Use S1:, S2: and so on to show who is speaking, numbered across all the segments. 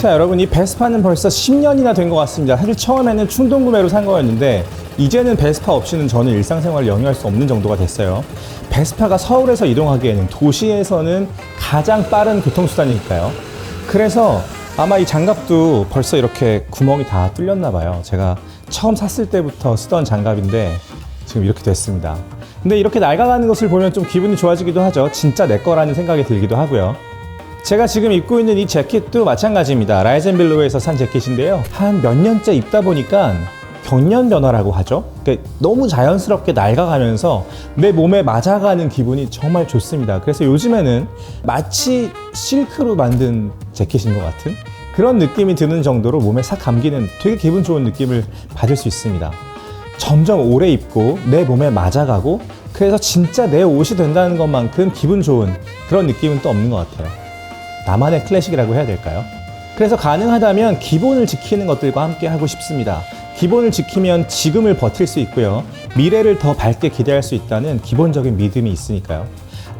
S1: 자 여러분 이 베스파는 벌써 10년이나 된 것 같습니다. 사실 처음에는 충동 구매로 산 거였는데 이제는 베스파 없이는 저는 일상생활을 영위할 수 없는 정도가 됐어요. 베스파가 서울에서 이동하기에는 도시에서는 가장 빠른 교통수단이니까요. 그래서 아마 이 장갑도 벌써 이렇게 구멍이 다 뚫렸나 봐요. 제가 처음 샀을 때부터 쓰던 장갑인데 지금 이렇게 됐습니다. 근데 이렇게 낡아가는 것을 보면 좀 기분이 좋아지기도 하죠. 진짜 내 거라는 생각이 들기도 하고요. 제가 지금 입고 있는 이 재킷도 마찬가지입니다. 라이젠빌로에서 산 재킷인데요. 한 몇 년째 입다 보니까 경련 변화라고 하죠. 그러니까 너무 자연스럽게 낡아가면서 내 몸에 맞아가는 기분이 정말 좋습니다. 그래서 요즘에는 마치 실크로 만든 재킷인 것 같은 그런 느낌이 드는 정도로 몸에 싹 감기는 되게 기분 좋은 느낌을 받을 수 있습니다. 점점 오래 입고 내 몸에 맞아가고 그래서 진짜 내 옷이 된다는 것만큼 기분 좋은 그런 느낌은 또 없는 것 같아요. 나만의 클래식이라고 해야 될까요? 그래서 가능하다면 기본을 지키는 것들과 함께 하고 싶습니다. 기본을 지키면 지금을 버틸 수 있고요. 미래를 더 밝게 기대할 수 있다는 기본적인 믿음이 있으니까요.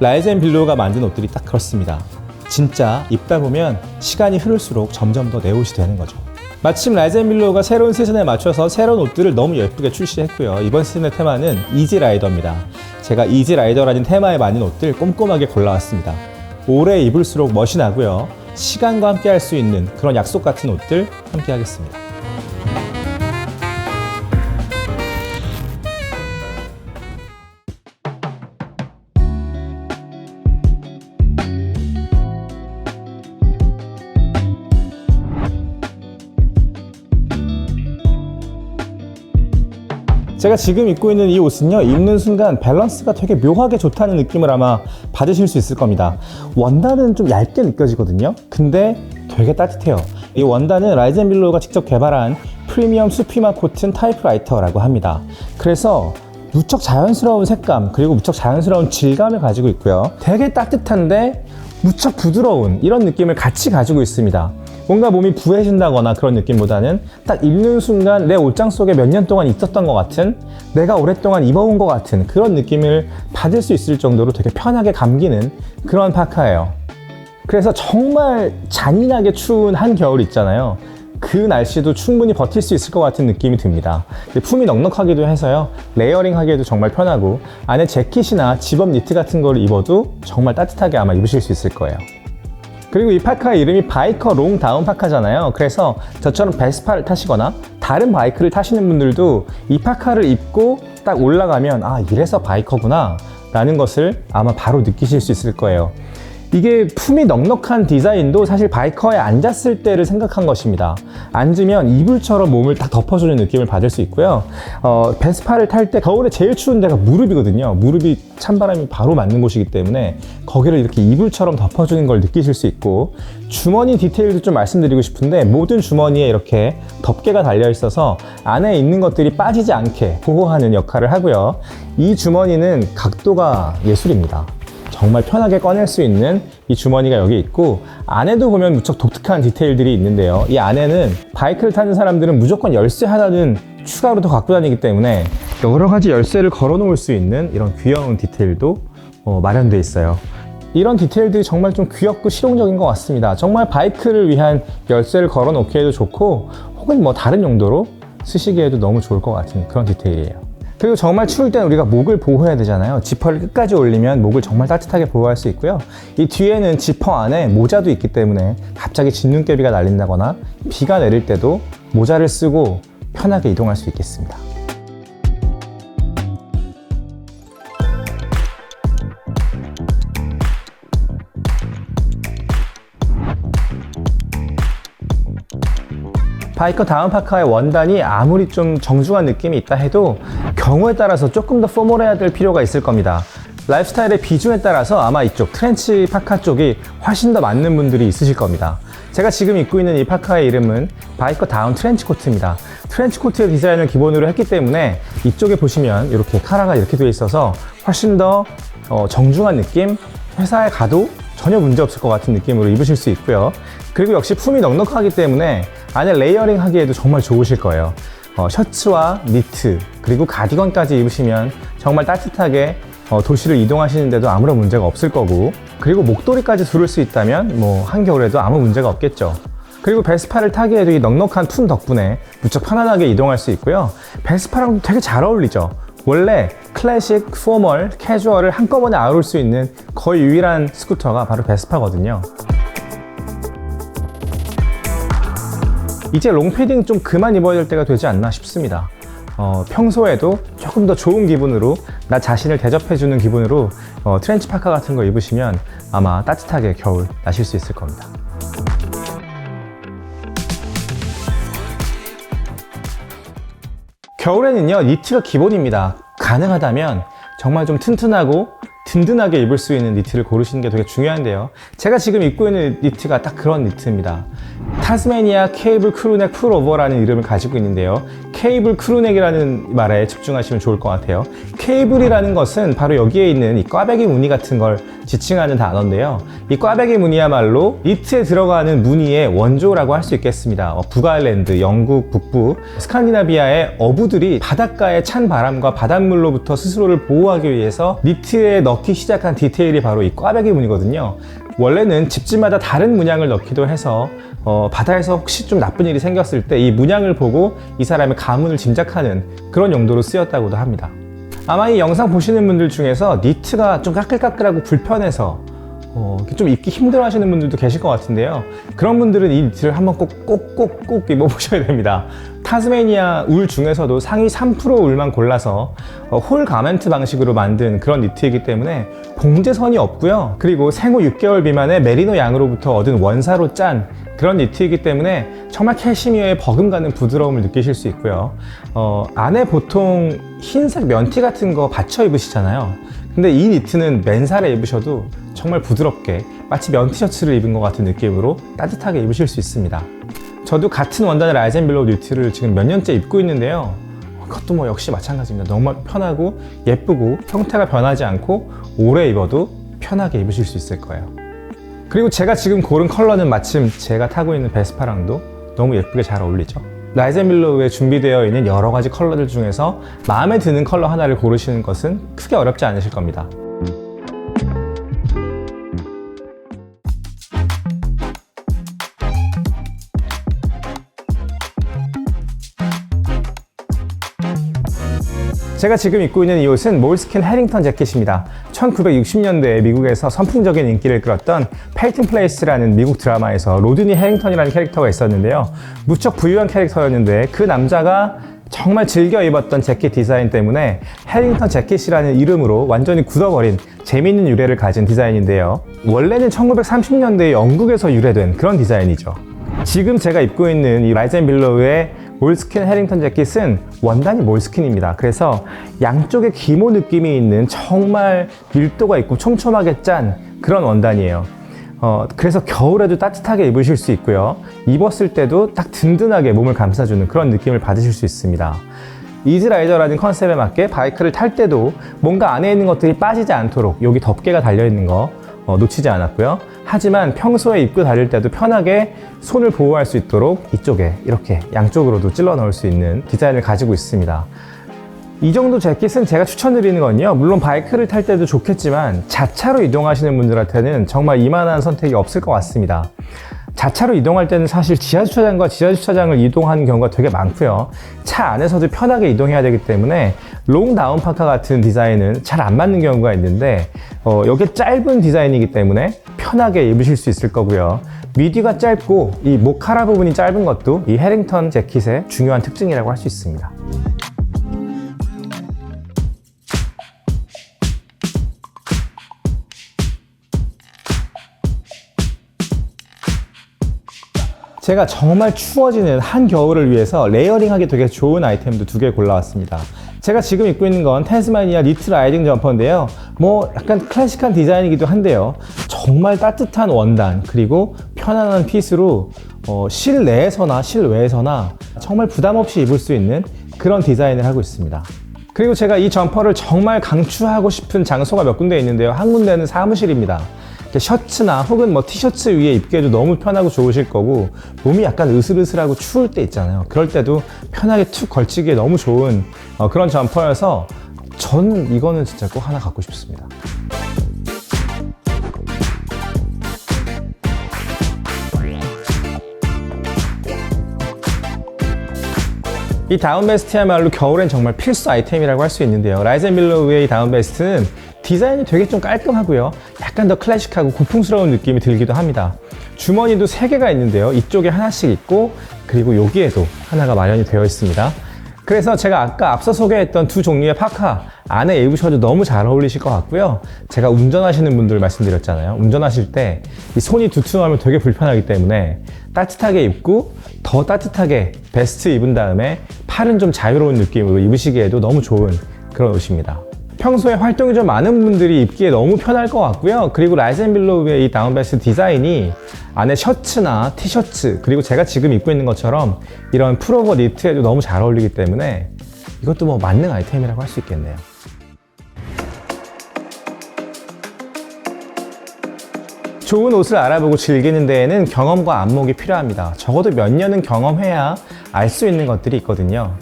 S1: 라이젠 빌로가 만든 옷들이 딱 그렇습니다. 진짜 입다 보면 시간이 흐를수록 점점 더 내 옷이 되는 거죠. 마침 라이젠 빌로가 새로운 시즌에 맞춰서 새로운 옷들을 너무 예쁘게 출시했고요. 이번 시즌의 테마는 이지 라이더입니다. 제가 이지 라이더라는 테마에 맞는 옷들 꼼꼼하게 골라왔습니다. 오래 입을수록 멋이 나고요. 시간과 함께 할 수 있는 그런 약속 같은 옷들 함께 하겠습니다. 제가 지금 입고 있는 이 옷은요, 입는 순간 밸런스가 되게 묘하게 좋다는 느낌을 아마 받으실 수 있을 겁니다. 원단은 좀 얇게 느껴지거든요. 근데 되게 따뜻해요. 이 원단은 라이젠빌로가 직접 개발한 프리미엄 수피마 코튼 타이프라이터라고 합니다. 그래서 무척 자연스러운 색감, 그리고 무척 자연스러운 질감을 가지고 있고요. 되게 따뜻한데 무척 부드러운 이런 느낌을 같이 가지고 있습니다. 뭔가 몸이 부해진다거나 그런 느낌보다는 딱 입는 순간 내 옷장 속에 몇 년 동안 있었던 것 같은 내가 오랫동안 입어온 것 같은 그런 느낌을 받을 수 있을 정도로 되게 편하게 감기는 그런 파카예요. 그래서 정말 잔인하게 추운 한겨울 있잖아요. 그 날씨도 충분히 버틸 수 있을 것 같은 느낌이 듭니다. 품이 넉넉하기도 해서요. 레이어링 하기에도 정말 편하고 안에 재킷이나 집업 니트 같은 걸 입어도 정말 따뜻하게 아마 입으실 수 있을 거예요. 그리고 이 파카의 이름이 바이커 롱 다운 파카잖아요. 그래서 저처럼 베스파를 타시거나 다른 바이크를 타시는 분들도 이 파카를 입고 딱 올라가면 아 이래서 바이커구나 라는 것을 아마 바로 느끼실 수 있을 거예요. 이게 품이 넉넉한 디자인도 사실 바이커에 앉았을 때를 생각한 것입니다. 앉으면 이불처럼 몸을 딱 덮어주는 느낌을 받을 수 있고요. 어, 베스파를 탈 때 겨울에 제일 추운 데가 무릎이거든요. 무릎이 찬바람이 바로 맞는 곳이기 때문에 거기를 이렇게 이불처럼 덮어주는 걸 느끼실 수 있고 주머니 디테일도 좀 말씀드리고 싶은데 모든 주머니에 이렇게 덮개가 달려 있어서 안에 있는 것들이 빠지지 않게 보호하는 역할을 하고요. 이 주머니는 각도가 예술입니다. 정말 편하게 꺼낼 수 있는 이 주머니가 여기 있고 안에도 보면 무척 독특한 디테일들이 있는데요. 이 안에는 바이크를 타는 사람들은 무조건 열쇠 하나는 추가로 더 갖고 다니기 때문에 여러 가지 열쇠를 걸어 놓을 수 있는 이런 귀여운 디테일도 어, 마련되어 있어요. 이런 디테일들이 정말 좀 귀엽고 실용적인 것 같습니다. 정말 바이크를 위한 열쇠를 걸어 놓기에도 좋고 혹은 뭐 다른 용도로 쓰시기에도 너무 좋을 것 같은 그런 디테일이에요. 그리고 정말 추울 때는 우리가 목을 보호해야 되잖아요. 지퍼를 끝까지 올리면 목을 정말 따뜻하게 보호할 수 있고요. 이 뒤에는 지퍼 안에 모자도 있기 때문에 갑자기 진눈깨비가 날린다거나 비가 내릴 때도 모자를 쓰고 편하게 이동할 수 있겠습니다. 바이커 다운 파카의 원단이 아무리 좀 정중한 느낌이 있다 해도 경우에 따라서 조금 더 포멀해야 될 필요가 있을 겁니다. 라이프스타일의 비중에 따라서 아마 이쪽 트렌치 파카 쪽이 훨씬 더 맞는 분들이 있으실 겁니다. 제가 지금 입고 있는 이 파카의 이름은 바이커 다운 트렌치 코트입니다. 트렌치 코트의 디자인을 기본으로 했기 때문에 이쪽에 보시면 이렇게 카라가 이렇게 되어 있어서 훨씬 더 어, 정중한 느낌, 회사에 가도 전혀 문제 없을 것 같은 느낌으로 입으실 수 있고요. 그리고 역시 품이 넉넉하기 때문에 안에 레이어링 하기에도 정말 좋으실 거예요. 어, 셔츠와 니트, 그리고 가디건까지 입으시면 정말 따뜻하게 어, 도시를 이동하시는데도 아무런 문제가 없을 거고, 그리고 목도리까지 두를 수 있다면 뭐 한겨울에도 아무 문제가 없겠죠. 그리고 베스파를 타기에도 이 넉넉한 품 덕분에 무척 편안하게 이동할 수 있고요. 베스파랑 되게 잘 어울리죠. 원래 클래식, 포멀, 캐주얼을 한꺼번에 아울 수 있는 거의 유일한 스쿠터가 바로 베스파거든요. 이제 롱패딩 좀 그만 입어야 될 때가 되지 않나 싶습니다. 어, 평소에도 조금 더 좋은 기분으로 나 자신을 대접해주는 기분으로 어, 트렌치 파카 같은 거 입으시면 아마 따뜻하게 겨울 나실 수 있을 겁니다. 겨울에는요 니트가 기본입니다. 가능하다면 정말 좀 튼튼하고 든든하게 입을 수 있는 니트를 고르시는 게 되게 중요한데요. 제가 지금 입고 있는 니트가 딱 그런 니트입니다. 타스메니아 케이블 크루넥 풀오버라는 이름을 가지고 있는데요. 케이블 크루넥이라는 말에 집중하시면 좋을 것 같아요. 케이블이라는 것은 바로 여기에 있는 이 꽈배기 무늬 같은 걸 지칭하는 단어인데요. 이 꽈배기 무늬야말로 니트에 들어가는 무늬의 원조라고 할 수 있겠습니다. 어, 북아일랜드, 영국 북부, 스칸디나비아의 어부들이 바닷가의 찬 바람과 바닷물로부터 스스로를 보호하기 위해서 니트에 넣기 시작한 디테일이 바로 이 꽈배기 무늬거든요. 원래는 집집마다 다른 문양을 넣기도 해서 어, 바다에서 혹시 좀 나쁜 일이 생겼을 때 이 문양을 보고 이 사람의 가문을 짐작하는 그런 용도로 쓰였다고도 합니다. 아마 이 영상 보시는 분들 중에서 니트가 좀 까끌까끌하고 불편해서 어, 좀 입기 힘들어 하시는 분들도 계실 것 같은데요. 그런 분들은 이 니트를 한번 꼭, 꼭, 꼭, 꼭 입어보셔야 됩니다. 타스메니아 울 중에서도 상위 3% 울만 골라서 어, 홀 가멘트 방식으로 만든 그런 니트이기 때문에 봉제선이 없고요. 그리고 생후 6개월 미만의 메리노 양으로부터 얻은 원사로 짠 그런 니트이기 때문에 정말 캐시미어의 버금가는 부드러움을 느끼실 수 있고요. 어, 안에 보통 흰색 면티 같은 거 받쳐 입으시잖아요. 근데 이 니트는 맨살에 입으셔도 정말 부드럽게 마치 면 티셔츠를 입은 것 같은 느낌으로 따뜻하게 입으실 수 있습니다. 저도 같은 원단의 라이젠빌로우 니트를 지금 몇 년째 입고 있는데요. 그것도 뭐 역시 마찬가지입니다. 너무 편하고 예쁘고 형태가 변하지 않고 오래 입어도 편하게 입으실 수 있을 거예요. 그리고 제가 지금 고른 컬러는 마침 제가 타고 있는 베스파랑도 너무 예쁘게 잘 어울리죠. 라이젠 밀로우에 준비되어 있는 여러 가지 컬러들 중에서 마음에 드는 컬러 하나를 고르시는 것은 크게 어렵지 않으실 겁니다. 제가 지금 입고 있는 이 옷은 몰스킨 해링턴 재킷입니다. 1960년대에 미국에서 선풍적인 인기를 끌었던 페이튼 플레이스라는 미국 드라마에서 로드니 해링턴이라는 캐릭터가 있었는데요. 무척 부유한 캐릭터였는데 그 남자가 정말 즐겨 입었던 재킷 디자인 때문에 해링턴 재킷이라는 이름으로 완전히 굳어버린 재미있는 유래를 가진 디자인인데요. 원래는 1930년대에 영국에서 유래된 그런 디자인이죠. 지금 제가 입고 있는 이 라이젠 빌로우의 몰스킨 해링턴 재킷은 원단이 몰스킨입니다. 그래서 양쪽에 기모 느낌이 있는 정말 밀도가 있고 촘촘하게 짠 그런 원단이에요. 어, 그래서 겨울에도 따뜻하게 입으실 수 있고요. 입었을 때도 딱 든든하게 몸을 감싸주는 그런 느낌을 받으실 수 있습니다. 이즈라이더라는 컨셉에 맞게 바이크를 탈 때도 뭔가 안에 있는 것들이 빠지지 않도록 여기 덮개가 달려있는 거 어, 놓치지 않았고요. 하지만 평소에 입고 다닐 때도 편하게 손을 보호할 수 있도록 이쪽에 이렇게 양쪽으로도 찔러 넣을 수 있는 디자인을 가지고 있습니다. 이 정도 재킷은 제가 추천드리는 건요. 물론 바이크를 탈 때도 좋겠지만 자차로 이동하시는 분들한테는 정말 이만한 선택이 없을 것 같습니다. 자차로 이동할 때는 사실 지하 주차장과 지하 주차장을 이동하는 경우가 되게 많고요. 차 안에서도 편하게 이동해야 되기 때문에 롱 다운 파카 같은 디자인은 잘 안 맞는 경우가 있는데 어, 이게 짧은 디자인이기 때문에 편하게 입으실 수 있을 거고요. 미디가 짧고 이 모카라 부분이 짧은 것도 이 해링턴 재킷의 중요한 특징이라고 할 수 있습니다. 제가 정말 추워지는 한 겨울을 위해서 레이어링하기 되게 좋은 아이템도 두 개 골라왔습니다. 제가 지금 입고 있는 건 테스마니아 니트 라이딩 점퍼인데요. 뭐 약간 클래식한 디자인이기도 한데요. 정말 따뜻한 원단 그리고 편안한 핏으로 어, 실내에서나 실외에서나 정말 부담 없이 입을 수 있는 그런 디자인을 하고 있습니다. 그리고 제가 이 점퍼를 정말 강추하고 싶은 장소가 몇 군데 있는데요. 한 군데는 사무실입니다. 셔츠나 혹은 뭐 티셔츠 위에 입기에도 너무 편하고 좋으실 거고 몸이 약간 으슬으슬하고 추울 때 있잖아요. 그럴 때도 편하게 툭 걸치기에 너무 좋은 어, 그런 점퍼여서 저는 이거는 진짜 꼭 하나 갖고 싶습니다. 이 다운베스트야말로 겨울엔 정말 필수 아이템이라고 할 수 있는데요. 라이젠밀러의 이 다운베스트는 디자인이 되게 좀 깔끔하고요. 약간 더 클래식하고 고풍스러운 느낌이 들기도 합니다. 주머니도 3개가 있는데요. 이쪽에 하나씩 있고 그리고 여기에도 하나가 마련이 되어 있습니다. 그래서 제가 아까 앞서 소개했던 두 종류의 파카 안에 입으셔도 너무 잘 어울리실 것 같고요. 제가 운전하시는 분들 말씀드렸잖아요. 운전하실 때 이 손이 두툼하면 되게 불편하기 때문에 따뜻하게 입고 더 따뜻하게 베스트 입은 다음에 팔은 좀 자유로운 느낌으로 입으시기에도 너무 좋은 그런 옷입니다. 평소에 활동이 좀 많은 분들이 입기에 너무 편할 것 같고요. 그리고 라이젠 빌로우의 이 다운베스트 디자인이 안에 셔츠나 티셔츠 그리고 제가 지금 입고 있는 것처럼 이런 풀오버 니트에도 너무 잘 어울리기 때문에 이것도 뭐 만능 아이템이라고 할 수 있겠네요. 좋은 옷을 알아보고 즐기는 데에는 경험과 안목이 필요합니다. 적어도 몇 년은 경험해야 알 수 있는 것들이 있거든요.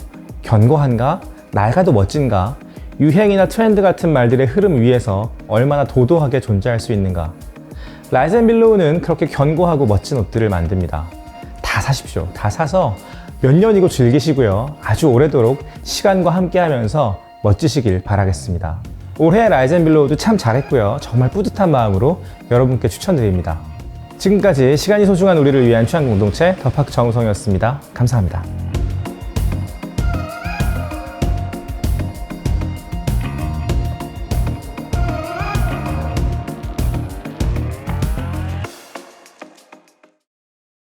S1: 견고한가? 낡아도 멋진가? 유행이나 트렌드 같은 말들의 흐름 위에서 얼마나 도도하게 존재할 수 있는가? 라이젠 빌로우는 그렇게 견고하고 멋진 옷들을 만듭니다. 다 사십시오. 다 사서 몇 년이고 즐기시고요. 아주 오래도록 시간과 함께 하면서 멋지시길 바라겠습니다. 올해 라이젠 빌로우도 참 잘했고요. 정말 뿌듯한 마음으로 여러분께 추천드립니다. 지금까지 시간이 소중한 우리를 위한 취향 공동체 더파크 정우성이었습니다. 감사합니다.